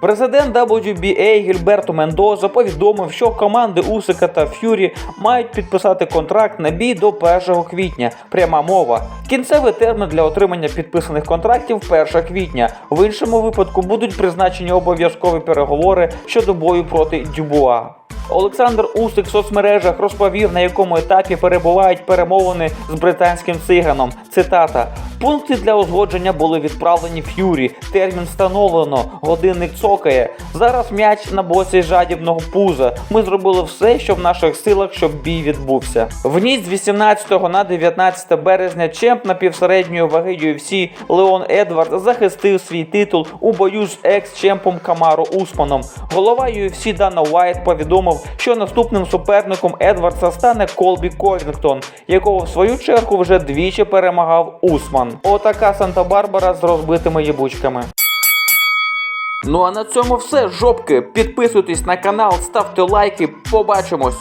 Президент WBA Гільберто Мендоза повідомив, що команди Усика та Ф'юрі мають підписати контракт на бій до 1 квітня. Пряма мова. Кінцевий термін для отримання підписаних контрактів 1 квітня. В іншому випадку будуть призначені обов'язкові переговори щодо бою проти Дюбуа. Олександр Усик в соцмережах розповів, на якому етапі перебувають перемовини з британським циганом. Цитата: пункти для узгодження були відправлені Ф'юрі. Термін встановлено. Годинник цокає. Зараз м'яч на боці жадібного пуза. Ми зробили все, що в наших силах, щоб бій відбувся. В ніч з 18 на 19 березня чемп напівсередньої ваги UFC Леон Едвард захистив свій титул у бою з екс-чемпом Камаро Усманом. Голова UFC Дана Уайт повідомив, що наступним суперником Едвардса стане Колбі Ковінгтон, якого в свою чергу вже двічі перемагав Усман. Отака Санта-Барбара з розбитими єбучками. Ну а на цьому все, жопки. Підписуйтесь на канал, ставте лайки, побачимось.